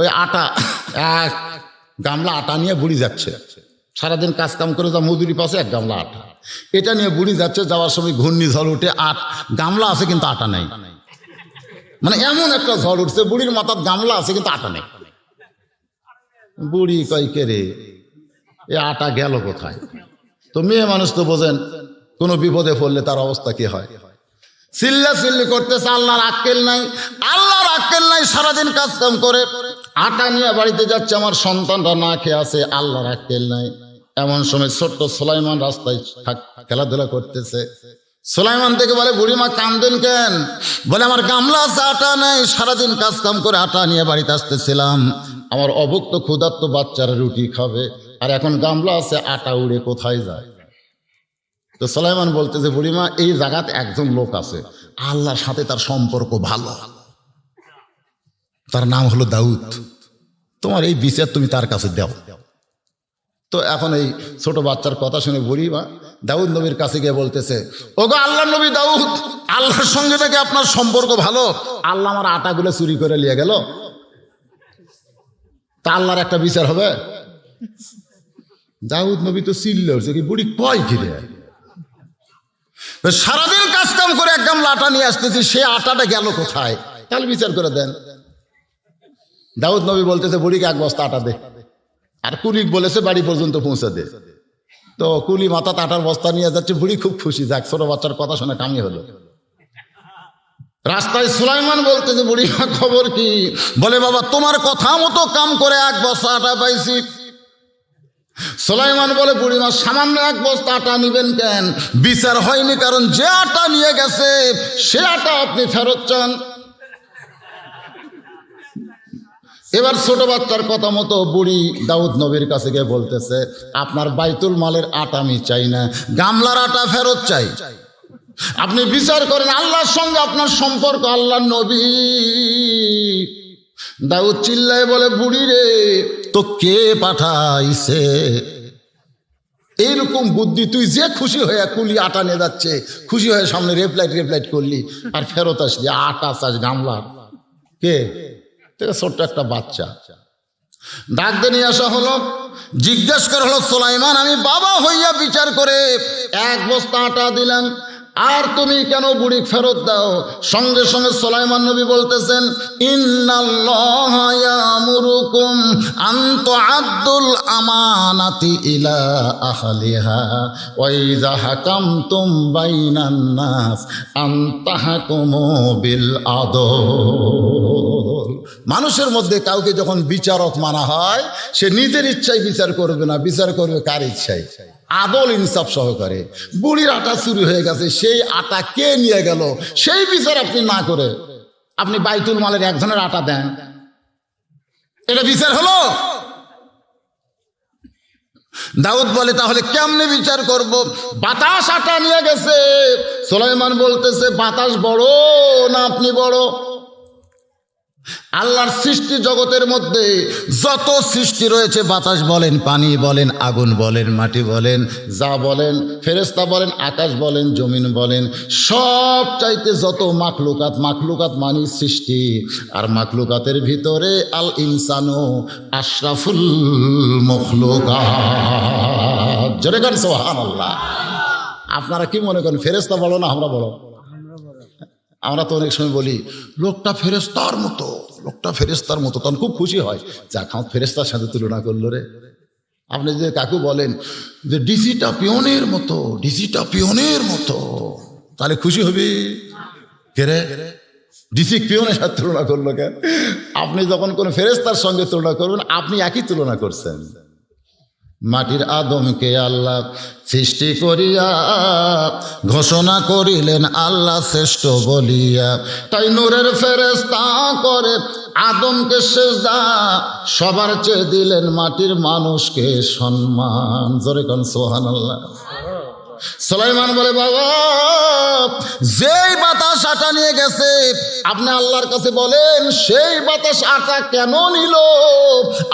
ওই আটা, এক গামলা আটা নিয়ে বুড়ি যাচ্ছে। সারাদিন কাজ কাম করে যা মজুরি পাশে এক গামলা আটা। এটা নিয়ে বুড়ি যাচ্ছে, যাওয়ার সময় ঘূর্ণিঝড় উঠে আট, গামলা আছে কিন্তু আটা নেই। মানে এমন একটা ঝড় উঠছে, বুড়ির মাথার গামলা আছে কিন্তু আটা নেই। বুড়ি কয়, কে রে? এ আটা গেল কোথায়? তো মেয়ে মানুষ তো বোঝেন, কোনো বিপদে পড়লে তার অবস্থা কি হয়? চিল্লা চিল্লি করতেছে আল্লাহর আক্কেল নাই, আল্লাহর আক্কেল নাই, সারাদিন কাজ কাম করে। আটা নিয়ে বাড়িতে যাচ্ছে, আমার সন্তানরা না খেয়ে আছে, আল্লাহর আক্কেল নাই। এমন সময় ছোট্ট সোলাইমান রাস্তায় খেলাধুলা করতেছে। সোলাইমান থেকে বলে, বুড়িমা, কান্দেন কেন? বলে, আমার গামলা আছে, আটা নেই। সারাদিন কাজ কাম করে আটা নিয়ে বাড়িতে আসতেছিলাম। আমার অভুক্ত ক্ষুধার্ত বাচ্চারা রুটি খাবে, আর এখন গামলা আছে, আটা উড়ে কোথায় যায়? তো সালাইমান বলতেছে, বুড়িমা, এই জায়গাতে একজন লোক আছে। আল্লাহর সাথে তার সম্পর্ক ভালো। তার নাম হলো দাউদ। তোমার এই বিচার তুমি তার কাছে দাও। তো এখন এই ছোট বাচ্চার কথা শুনে বলি বা দাউদ নবীর কাছে গিয়ে বলতেছে, ওগো আল্লাহ নবী দাউদ, আল্লাহর সঙ্গে থেকে আপনার সম্পর্ক ভালো? আল্লাহ আমার আটাগুলো চুরি করে নিয়ে গেল। তা আল্লাহর একটা বিচার হবে? দাউদ নবী তো চিল্লে কি, বুড়ি কয় ঘিরে সারাদিন কাজ কাম করে এক গামলা আটা নিয়ে আসতেছি, সে আটাটা গেল কোথায়? তাহলে বিচার করে দেন। দাউদ নবী বলতেছে, বুড়িকে এক বস্তা আটা দে। আর কুলি বলেছে, বাড়ি পর্যন্ত পৌঁছে দে। তো কুলি মাথা আটার বস্তা নিয়ে যাচ্ছে, বুড়ি খুব খুশি, যাক, ছোট বাচ্চার কথা শুনে কামি হলো। রাস্তায় সুলাইমান বলতেছে বুড়িমা খবর কি? বলে, বাবা, তোমার কথা মতো কাম করে এক বস্তা আটা পাইছি। সোলাইমান বলে বুড়িমা সামান্য এক বস্তা আটা নিবেন কেন? বিচার হয়নি, কারণ যে আটা নিয়ে গেছে, সে আটা আপনি ফেরত চান। এবার ছোট বাচ্চার কথা মতো বুড়ি দাউদ নবীর কাছে গিয়ে বলতেছে, আপনার বাইতুল মালের আটা আমি চাই না, গামলার আটা ফেরত চাই। আপনি বিচার করেন, আল্লাহর সঙ্গে আপনার সম্পর্ক, আল্লাহর নবী। দাউদ চিল্লায় বলে, বুড়ি রে, তো কে পাঠাইছে? এইরকম বুদ্ধি, তুই যে খুশি হয়ে কুলি আটা নিয়ে যাচ্ছে, খুশি হয়ে সামনে রেপলাইট রেপলাইট করলি, আর ফেরত আসলি, আটা চাষ গামলার কে? থেকে ছোট্ট একটা বাচ্চা। ডাক দিয়ে নিয়ে আসা হলো, জিজ্ঞেস করা হলো, সোলাইমান, আমি বাবা হইয়া বিচার করে এক বস্তা আটা দিলাম, আর তুমি কেন বুড়ি ফেরত দাও? সঙ্গে সঙ্গে সোলাইমান নবী বলতেছেন ইন্নাল্লাহুকুম আন্ত আব্দুল আমানাতি ইলা আহলিহা ওয়াইজা হাকামতুম বাইনান নাস আনতাহকুমু বিল আদল মানুষের মধ্যে কাউকে যখন বিচারক মানা হয়, সে নিজের ইচ্ছায় বিচার করবে না, বিচার করবে কার ইচ্ছায়? আদল ইনসাফ সহকারে। বুড়ির আটা চুরি হয়ে গেছে, সেই আটা কে নিয়ে গেল? সেই বিচার আপনি না করে আপনি বাইতুল মালের একজনের আটা দেন। এটা বিচার হলো? দাউদ বলে, তাহলে কেমনে বিচার করব? বাতাস আটা নিয়ে গেছে। সোলাইমান বলতেছে, বাতাস বড় না আপনি বড়? আল্লাহর সৃষ্টি জগতের মধ্যে যত সৃষ্টি রয়েছে, বাতাস বলেন, পানি বলেন, আগুন বলেন, মাটি বলেন, যা বলেন ফেরেস্তা বলেন, আকাশ বলেন, জমিন বলেন, সব চাইতে যত মাখলুকাত মাখলুকাত মানি সৃষ্টি। আর মাখলুকাতের ভিতরে আল ইনসানো আশরাফুল মখলুকাত। জোরে গান সোহান আল্লাহ আপনারা কি মনে করেন ফেরেস্তা বলো না, আমরা বলো? আমরা তো অনেক সময় বলি, লোকটা ফেরেস্তার মতো, লোকটা ফেরেস্তার মতো। তখন খুব খুশি হয় যা খাও ফেরেস্তার সাথে তুলনা করল রে। আপনি যদি কাকু বলেন, যে ডিসিটা পিয়নের মতো, ডিসিটা পিয়নের মতো, তাহলে খুশি হবি? কে রে? ডিসি পিয়নের সাথে তুলনা করল কেন? আপনি যখন কোনো ফেরেস্তার সঙ্গে তুলনা করবেন, আপনি একই তুলনা করছেন। মাটির আদমকে আল্লাহ সৃষ্টি করিয়া, ঘোষণা করিলেন আল্লাহ শ্রেষ্ঠ বলিয়া। তাই নূরের ফেরেস্তা করে আদমকে সেজদা সবার চেয়ে দিলেন মাটির মানুষকে সম্মান। জোরে কন সোহান আল্লাহ সোলাইমান বলে, বাবা! যেই বাতাস আটা নিয়ে গেছে, আপনি আল্লাহর কাছে বলেন, সেই বাতাস আটা কেন নিল?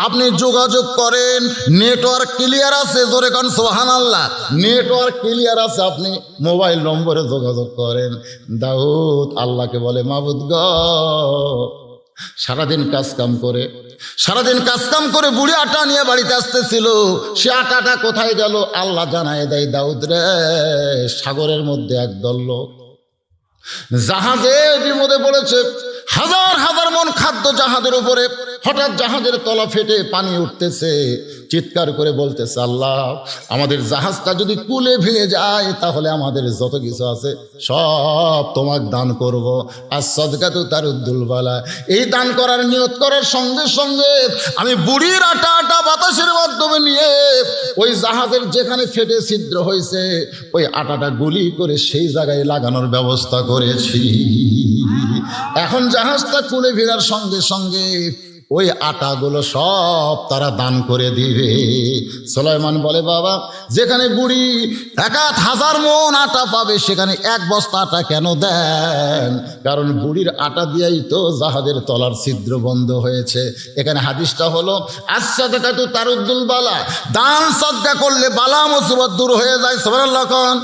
আপনি যোগাযোগ করেন, নেটওয়ার্ক ক্লিয়ার আছে, জোরে কান সোহান আল্লাহ নেটওয়ার্ক ক্লিয়ার আছে, আপনি মোবাইল নম্বরে যোগাযোগ করেন। দাউদ আল্লাহকে বলে, মাবুদ গ সারাদিন কাজ কাম করে। সারাদিন কাজ কাম করে বুড়ি আটা নিয়ে বাড়িতে আসতেছিল। সে আটাটা কোথায় গেল? আল্লাহ জানায় দেয়, দাউদ রে, সাগরের মধ্যে একদল লোক। জাহাজে বিপদে পড়েছে। হাজার হাজার মন খাদ্য জাহাজের উপরে হঠাৎ জাহাজের তলা ফেটে পানি উঠতেছে। চিৎকার করে বলতেছে, আল্লাহ, আমাদের জাহাজটা যদি কুলে ভেঙে যায়, তাহলে আমাদের যত কিছু আছে সব তোমাকে দান করব। আর সদকাতু তার উদ্দুলবালা এই দান করার নিয়ত করার সঙ্গে সঙ্গে আমি বুড়ির আটা আটা বাতাসের মাধ্যমে নিয়ে ওই জাহাজের যেখানে ফেটে ছিদ্র হয়েছে, ওই আটাটা গুলি করে সেই জায়গায় লাগানোর ব্যবস্থা করেছি। এখন জাহাজটা কুলে ফেরার সঙ্গে সঙ্গে ওই আটাগুলো সব তারা দান করে দিবে। সোলাইমান বলে, বাবা, যেখানে বুড়ি এক হাজার মন আটা পাবে, সেখানে এক বস্তা আটা কেন দেন? কারণ বুড়ির আটা দিয়েই তো জাহাজের তলার ছিদ্র বন্ধ হয়েছে। এখানে হাদিসটা হলো আচ্ছা দেখা তো তার উদ্দুল বালা। দান সদ্গা করলে বালা মুসিবত দূর হয়ে যায় লক্ষণ